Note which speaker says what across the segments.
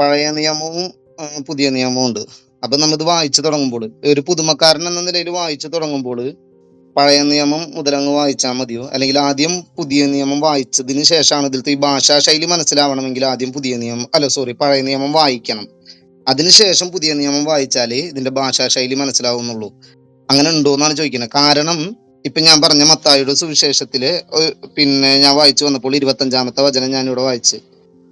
Speaker 1: പഴയ നിയമവും പുതിയ നിയമവും ഉണ്ട്. അപ്പൊ നമ്മളിത് വായിച്ചു തുടങ്ങുമ്പോൾ ഒരു പുതുമക്കാരൻ എന്ന നിലയിൽ വായിച്ചു തുടങ്ങുമ്പോൾ പഴയ നിയമം മുതലങ്ങ് വായിച്ചാൽ മതിയോ? അല്ലെങ്കിൽ ആദ്യം പുതിയ നിയമം വായിച്ചതിന് ശേഷമാണ് ഇതിലത്തെ ഈ ഭാഷാ ശൈലി മനസ്സിലാവണമെങ്കിൽ ആദ്യം പുതിയ നിയമം അല്ല സോറി പഴയ നിയമം വായിക്കണം. അതിനുശേഷം പുതിയ നിയമം വായിച്ചാലേ ഇതിന്റെ ഭാഷാ ശൈലി മനസ്സിലാവുന്നുള്ളൂ. അങ്ങനെ ഉണ്ടോ എന്നാണ് ചോദിക്കുന്നത്. കാരണം ഇപ്പൊ ഞാൻ പറഞ്ഞ മത്തായിയുടെ സുവിശേഷത്തിൽ പിന്നെ ഞാൻ വായിച്ചു വന്നപ്പോൾ ഇരുപത്തഞ്ചാമത്തെ വചനം ഞാൻ ഇവിടെ വായിച്ച്.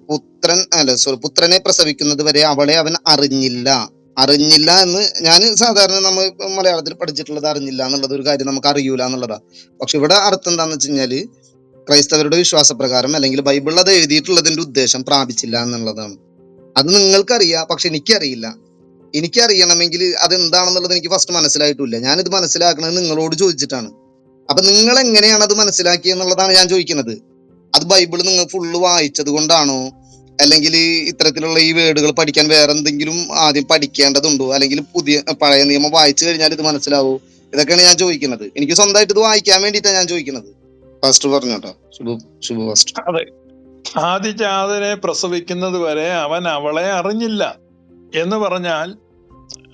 Speaker 1: പുത്രൻ അല്ല സോറി പുത്രനെ പ്രസവിക്കുന്നത് വരെ അവളെ അവൻ അറിഞ്ഞില്ല. അറിഞ്ഞില്ല എന്ന് ഞാൻ സാധാരണ നമ്മൾ മലയാളത്തിൽ പഠിച്ചിട്ടുള്ളത് അറിഞ്ഞില്ല എന്നുള്ളത് ഒരു കാര്യം നമുക്ക് അറിയൂല എന്നുള്ളതാ. പക്ഷെ ഇവിടെ അർത്ഥം എന്താന്ന് വെച്ച് കഴിഞ്ഞാൽ ക്രൈസ്തവരുടെ വിശ്വാസപ്രകാരം അല്ലെങ്കിൽ ബൈബിളിൽ അത് എഴുതിയിട്ടുള്ളതിന്റെ ഉദ്ദേശം പ്രാപിച്ചില്ല എന്നുള്ളതാണ്. അത് നിങ്ങൾക്കറിയാം പക്ഷെ എനിക്കറിയില്ല. എനിക്കറിയണമെങ്കിൽ അത് എന്താണെന്നുള്ളത് എനിക്ക് ഫസ്റ്റ് മനസ്സിലായിട്ടില്ല. ഞാനിത് മനസ്സിലാക്കുന്നത് നിങ്ങളോട് ചോദിച്ചിട്ടാണ്. അപ്പൊ നിങ്ങൾ എങ്ങനെയാണ് അത് മനസ്സിലാക്കിയെന്നുള്ളതാണ് ഞാൻ ചോദിക്കുന്നത്. അത് ബൈബിൾ നിങ്ങൾ ഫുള്ള് വായിച്ചത് കൊണ്ടാണോ? അല്ലെങ്കിൽ ഇത്തരത്തിലുള്ള ഈ വേർഡുകൾ പഠിക്കാൻ വേറെ എന്തെങ്കിലും ആദ്യം പഠിക്കേണ്ടതുണ്ടോ? അല്ലെങ്കിൽ പുതിയ പഴയ നിയമം വായിച്ചു കഴിഞ്ഞാൽ ഇത് മനസ്സിലാവൂ? ഇതൊക്കെയാണ് ഞാൻ ചോദിക്കുന്നത്. എനിക്ക് സ്വന്തമായിട്ട് ഇത് വായിക്കാൻ വേണ്ടിയിട്ടാണ് ഞാൻ ചോദിക്കുന്നത്. ഫസ്റ്റ് പറഞ്ഞോട്ടോ ശുഭ ശുഭ ഫസ്റ്റ്
Speaker 2: അതെ. ആദിജാതനെ പ്രസവിക്കുന്നത് വരെ അവൻ അവളെ അറിഞ്ഞില്ല. എന്ന് പറഞ്ഞാൽ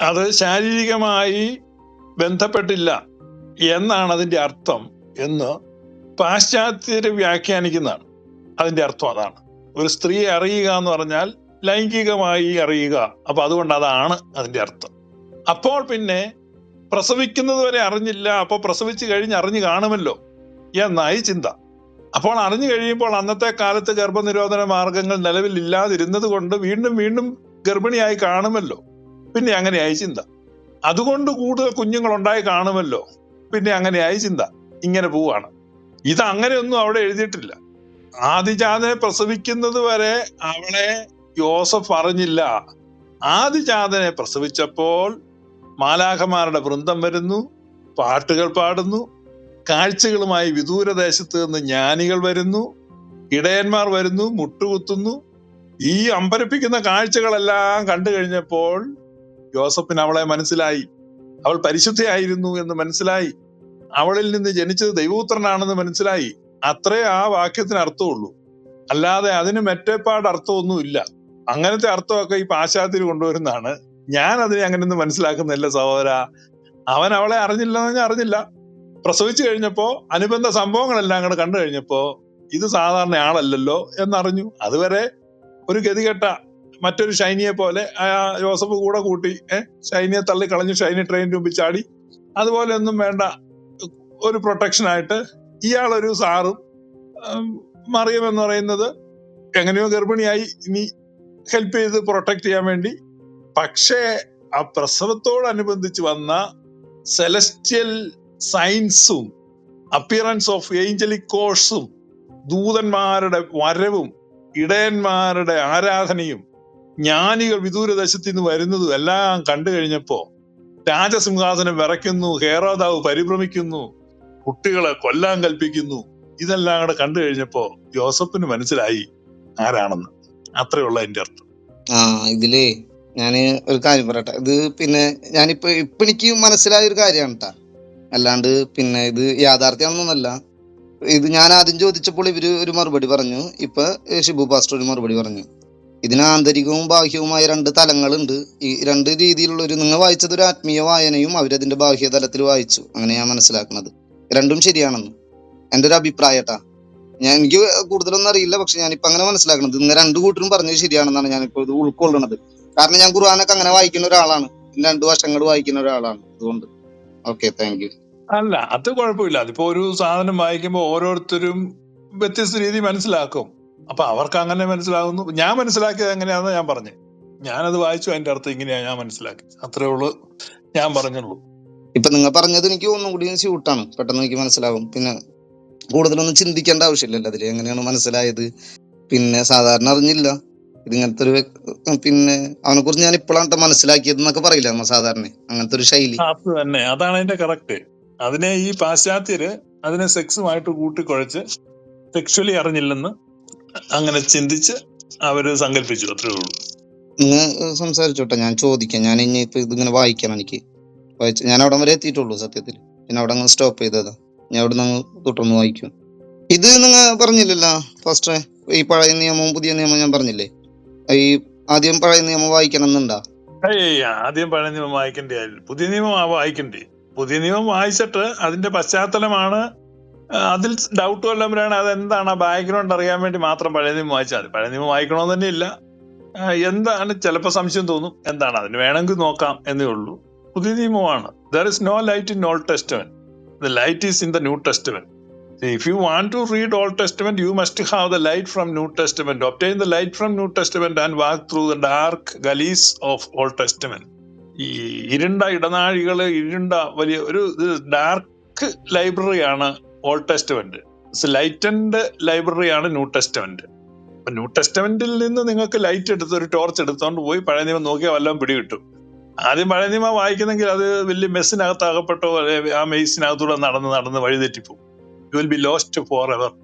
Speaker 2: അത് ശാരീരികമായി ബന്ധപ്പെട്ടില്ല എന്നാണ് അതിന്റെ അർത്ഥം എന്ന് പാശ്ചാത്യര് വ്യാഖ്യാനിക്കുന്നതാണ്. അതിന്റെ അർത്ഥം അതാണ്. ഒരു സ്ത്രീയെ അറിയുക എന്ന് പറഞ്ഞാൽ ലൈംഗികമായി അറിയുക. അപ്പൊ അതുകൊണ്ട് അതാണ് അതിന്റെ അർത്ഥം. അപ്പോൾ പിന്നെ പ്രസവിക്കുന്നത് വരെ അറിഞ്ഞില്ല. അപ്പോൾ പ്രസവിച്ചു കഴിഞ്ഞ് അറിഞ്ഞു കാണുമല്ലോ. എന്നായി ചിന്ത. അപ്പോൾ അറിഞ്ഞു കഴിയുമ്പോൾ അന്നത്തെ കാലത്ത് ഗർഭനിരോധന മാർഗങ്ങൾ നിലവിലില്ലാതിരുന്നത് കൊണ്ട് വീണ്ടും വീണ്ടും ഗർഭിണിയായി കാണുമല്ലോ. പിന്നെ അങ്ങനെയായി ചിന്ത. അതുകൊണ്ട് കൂടുതൽ കുഞ്ഞുങ്ങൾ ഉണ്ടായി കാണുമല്ലോ. പിന്നെ അങ്ങനെയായി ചിന്ത. ഇങ്ങനെ പോവാണ്. ഇത് അങ്ങനെയൊന്നും അവിടെ എഴുതിയിട്ടില്ല. ആദിജാതനെ പ്രസവിക്കുന്നത് വരെ അവളെ യോസഫ് അറിഞ്ഞില്ല. ആദിജാതനെ പ്രസവിച്ചപ്പോൾ മാലാഖമാരുടെ വൃന്ദം വരുന്നു പാട്ടുകൾ പാടുന്നു കാഴ്ചകളുമായി വിദൂരദേശത്ത് നിന്ന് ജ്ഞാനികൾ വരുന്നു ഇടയന്മാർ വരുന്നു മുട്ടുകുത്തുന്നു. ഈ അമ്പരപ്പിക്കുന്ന കാഴ്ചകളെല്ലാം കണ്ടു കഴിഞ്ഞപ്പോൾ യോസഫിന് അവളെ മനസ്സിലായി. അവൾ പരിശുദ്ധയായിരുന്നു എന്ന് മനസ്സിലായി. അവളിൽ നിന്ന് ജനിച്ചത് ദൈവപുത്രനാണെന്ന് മനസ്സിലായി. അത്രേ ആ വാക്യത്തിന് അർത്ഥമുള്ളൂ. അല്ലാതെ അതിന് മറ്റേപ്പാട് അർത്ഥമൊന്നുമില്ല. അങ്ങനത്തെ അർത്ഥമൊക്കെ ഈ പാശ്ചാത്യർ കൊണ്ടുവരുന്നതാണ്. ഞാൻ അതിനെ അങ്ങനെയൊന്നും മനസ്സിലാക്കുന്നില്ല സഹോദര. അവൻ അവളെ അറിഞ്ഞില്ല എന്ന് പറഞ്ഞാൽ അറിഞ്ഞില്ല. പ്രസവിച്ചു കഴിഞ്ഞപ്പോ അനുബന്ധ സംഭവങ്ങളെല്ലാം കൂടെ കണ്ടു കഴിഞ്ഞപ്പോ ഇത് സാധാരണ ആളല്ലല്ലോ എന്നറിഞ്ഞു. അതുവരെ ഒരു ഗതികെട്ട മറ്റൊരു ഷൈനിയെ പോലെ ആ ജോസഫ് കൂടെ കൂട്ടി ഏഹ് ഷൈനിയെ തള്ളി കളഞ്ഞു ഷൈനി ട്രെയിൻ മുമ്പിൽ ചാടി. അതുപോലെ ഒന്നും വേണ്ട ഒരു പ്രൊട്ടക്ഷൻ ആയിട്ട് ഇയാളൊരു സാറും മറിയം എന്ന് പറയുന്നത് എങ്ങനെയോ ഗർഭിണിയായി ഇനി ഹെൽപ്പ് ചെയ്ത് പ്രൊട്ടക്ട് ചെയ്യാൻ വേണ്ടി. പക്ഷേ ആ പ്രസവത്തോടനുബന്ധിച്ച് വന്ന സെലസ്റ്റിയൽ സയൻസും അപ്പിയറൻസ് ഓഫ് ഏഞ്ചലിക് കോഴ്സും ദൂതന്മാരുടെ വരവും ഇടയന്മാരുടെ ആരാധനയും ജ്ഞാനികൾ വിദൂരദേശത്ത് നിന്ന് വരുന്നതും എല്ലാം കണ്ടു കഴിഞ്ഞപ്പോ രാജസിംഹാസനം വിറയ്ക്കുന്നു ഹേറോദാവ് പരിഭ്രമിക്കുന്നു. കുട്ടികളെ കൊല്ലാൻ കൽപ്പിക്കുന്നു. ഇതെല്ലാം കൂടെ കണ്ടു കഴിഞ്ഞപ്പോ ജോസഫിന് മനസ്സിലായി ആരാണെന്ന്. അത്രേ അത്രയുള്ള എന്റെ അർത്ഥം.
Speaker 1: ആ ഇതിലേ ഞാൻ ഒരു കാര്യം പറയട്ടെ. ഇത് പിന്നെ ഞാനിപ്പോ ഇപ്പൊ എനിക്ക് മനസ്സിലായ ഒരു കാര്യമാണ് കേട്ടാ അല്ലാണ്ട് പിന്നെ ഇത് യാഥാർത്ഥ്യമാണെന്നൊന്നല്ല ഇത് ഞാൻ ആദ്യം ചോദിച്ചപ്പോൾ ഇവർ ഒരു മറുപടി പറഞ്ഞു. ഇപ്പൊ ഷിബു പാസ്റ്റർ ഒരു മറുപടി പറഞ്ഞു. ഇതിന് ആന്തരികവും ബാഹ്യവുമായ രണ്ട് തലങ്ങളുണ്ട്. ഈ രണ്ട് രീതിയിലുള്ള ഒരു നിങ്ങൾ വായിച്ചത് ഒരു ആത്മീയ വായനയും അവരതിന്റെ ബാഹ്യ തലത്തിൽ വായിച്ചു. അങ്ങനെ ഞാൻ മനസ്സിലാക്കുന്നത്. രണ്ടും ശരിയാണെന്ന്. എന്റെ ഒരു അഭിപ്രായട്ടാ ഞാൻ എനിക്ക് കൂടുതലൊന്നും അറിയില്ല പക്ഷെ ഞാനിപ്പോ അങ്ങനെ മനസ്സിലാക്കണത്. ഇന്ന് രണ്ടു കൂട്ടരും പറഞ്ഞത് ശരിയാണെന്നാണ് ഞാനിപ്പോ ഇത് ഉൾക്കൊള്ളുന്നത് കാരണം ഞാൻ ഖുർആാനൊക്കെ അങ്ങനെ വായിക്കുന്ന ഒരാളാണ്. രണ്ടു വർഷങ്ങൾ വായിക്കുന്ന ഒരാളാണ് അതുകൊണ്ട് ഓക്കെ താങ്ക് യു
Speaker 2: അല്ല അത് കുഴപ്പമില്ല. അതിപ്പോ ഒരു സാധനം വായിക്കുമ്പോൾ ഓരോരുത്തരും വ്യത്യസ്ത രീതി മനസ്സിലാക്കും. അപ്പൊ അവർക്ക് അങ്ങനെ മനസ്സിലാകുന്നു. ഞാൻ മനസ്സിലാക്കിയത് എങ്ങനെയാണെന്ന് ഞാൻ പറഞ്ഞു. ഞാനത് വായിച്ചു അതിന്റെ അർത്ഥം ഇങ്ങനെയാ ഞാൻ മനസ്സിലാക്കി അത്രേ ഉള്ളൂ ഞാൻ പറഞ്ഞുള്ളൂ.
Speaker 1: ഇപ്പൊ നിങ്ങൾ പറഞ്ഞത് എനിക്ക് ഒന്നും കൂടി സ്യൂട്ടാണ് പെട്ടെന്ന് എനിക്ക് മനസ്സിലാവും. പിന്നെ കൂടുതലൊന്നും ചിന്തിക്കേണ്ട ആവശ്യമില്ലല്ലോ അതിൽ എങ്ങനെയാണ് മനസ്സിലായത്? പിന്നെ സാധാരണ അറിഞ്ഞില്ല. ഇതിങ്ങനത്തെ ഒരു പിന്നെ അവനെ കുറിച്ച് ഞാൻ ഇപ്പോഴാണ് മനസ്സിലാക്കിയത് എന്നൊക്കെ പറയില്ല നമ്മ സാധാരണ. അങ്ങനത്തെ ഒരു ശൈലി.
Speaker 2: അത് തന്നെ. അതാണ് അതിന്റെ കറക്റ്റ് അതിനെ ഈ പാശ്ചാത്യര് അതിനെ സെക്സുമായിട്ട് കൂട്ടിക്കുഴച്ച് സെക്ഷലി അറിഞ്ഞില്ലെന്ന് അങ്ങനെ ചിന്തിച്ച് അവർ സങ്കല്പിച്ചു. അത്രേ ഉള്ളൂ.
Speaker 1: നിങ്ങൾ സംസാരിച്ചോട്ടെ. ഞാൻ ചോദിക്കാം. ഞാൻ ഇനി ഇപ്പൊ ഇതിങ്ങനെ വായിക്കണം എനിക്ക്. വായിച്ച ഞാൻ അവിടെ വരെ എത്തിയിട്ടുള്ളൂ സത്യത്തിൽ പിന്നെ അവിടെ അങ്ങ് സ്റ്റോപ്പ് ചെയ്തതാ. ഞാൻ അവിടെ നിന്ന് തുടർന്ന് വായിക്കും. ഇത് നിങ്ങൾ പറഞ്ഞില്ലല്ലോ ഫസ്റ്റ് ഈ പഴയ നിയമവും പുതിയ നിയമവും ഞാൻ പറഞ്ഞില്ലേ? ഈ ആദ്യം പഴയ നിയമം വായിക്കണം എന്നുണ്ടാ?
Speaker 2: ആദ്യം പഴയ നിയമം വായിക്കണ്ടേ. പുതിയ നിയമം വായിക്കണ്ടേ. പുതിയ നിയമം വായിച്ചിട്ട് അതിന്റെ പശ്ചാത്തലമാണ് അതിൽ ഡൗട്ട് വല്ലതും അത് അതെന്താണ്? ആ ബാക്ക്ഗ്രൗണ്ട് അറിയാൻ വേണ്ടി മാത്രം പഴയ നിയമം വായിച്ചാൽ മതി. പഴയ നിയമം വായിക്കണമെന്ന് തന്നെ ഇല്ല എന്താണ്? ചിലപ്പോൾ സംശയം തോന്നും. എന്താണ്? അതിന് വേണമെങ്കിൽ നോക്കാം എന്നേ ഉള്ളൂ. പുതിയ നിയമമാണ് there is no light in Old Testament the light is in the New Testament if you want to read Old Testament you must have the light from New Testament obtain the light from New Testament and walk through the dark galleries of Old Testament ഈ ഇരുണ്ട ഇടനാഴികൾ ഇരുണ്ട വലിയ ഒരു dark ലൈബ്രറിയാണ് Old Testament lightened ലൈബ്രറിയാണ് new testament new ടെസ്റ്റ്മെന്റിൽ നിന്ന് നിങ്ങൾക്ക് ലൈറ്റ് എടുത്ത് ഒരു ടോർച്ച് എടുത്തോണ്ട് പോയി പഴയ നിയമം നോക്കിയാൽ വല്ലതും പിടികിട്ടും. ആദ്യം പഴയ നിയമം വായിക്കുന്നെങ്കിൽ അത് വലിയ മെസ്സിനകത്ത് അകപ്പെട്ടോ അല്ലെ ആ മെയ്സിനകത്തൂടെ നടന്ന് നടന്ന് വഴിതെറ്റിപ്പോവും. You will be lost forever